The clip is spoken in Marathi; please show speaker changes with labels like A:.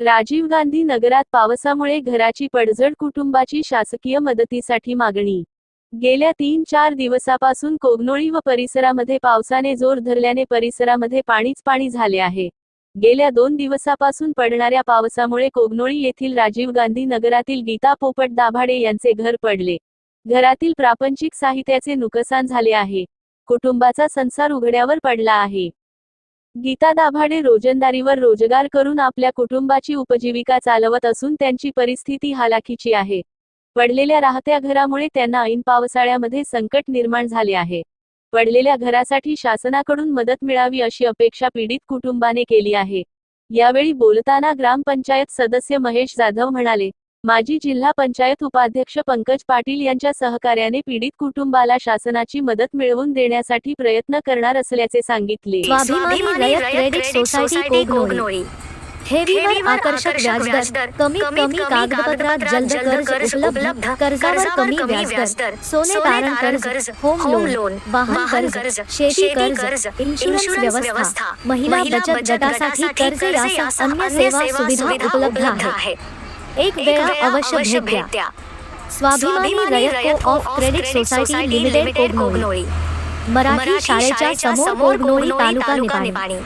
A: राजीव गांधी नगरात पावसामुळे घराची पडझड कुटुंबाची शासकीय मदतीसाठी मागणी. गेल्या तीन चार दिवसापासून कोगनोळी व परिसरामध्ये पावसाने जोर धरल्याने परिसरामध्ये पाणीच पाणी झाले आहे. गेल्या दोन दिवसापासून पडणाऱ्या पावसामुळे कोगनोळी येथील राजीव गांधी नगरातील गीता पोपट दाभाडे यांचे घर पडले. घरातील प्रापंचिक साहित्याचे नुकसान झाले आहे. कुटुंबाचा संसार उघड्यावर पडला आहे. गीता दाभाडे रोजंदारीवर रोजगार करून आपल्या कुटुंबाची उपजीविका चालवत असून त्यांची परिस्थिती हालाखीची आहे. पडलेल्या राहत्या घरामुळे त्यांना ऐन पावसाळ्यामध्ये संकट निर्माण झाले आहे. पडलेल्या घरासाठी शासनाकडून मदत मिळावी अशी अपेक्षा पीडित कुटुंबाने केली आहे. यावेळी बोलताना ग्रामपंचायत सदस्य महेश जाधव म्हणाले माजी जिल्हा पंचायत उपाध्यक्ष पंकज पाटील यांच्या सहकार्याने पीडित कुटुंबाला शासनाची मदत मिळवून देण्यासाठी प्रयत्न करणार असल्याचे सांगितले.
B: स्वाभिमानी रयत क्रेडिट सोसायटी कोगनोळी. ठेवीवर आकर्षक व्याजदर कमीत कमी कागदपत्रात जलद कर्ज उपलब्ध कर्जावर कमी व्याजदर सोने तारण कर्ज होम लोन वाहन कर्ज शेती कर्ज इन्शुरन्स व्यवस्था महिला बचत गटासाठी कर्ज यासह अन्य सेवा सुविधा उपलब्ध आहे एक वेळा अवश्य भेट द्या. Swabhimani Rayat co-op credit society limited Kognoli. Marathi शाळेच्या समोर कोगनोळी तालुका निपाणी.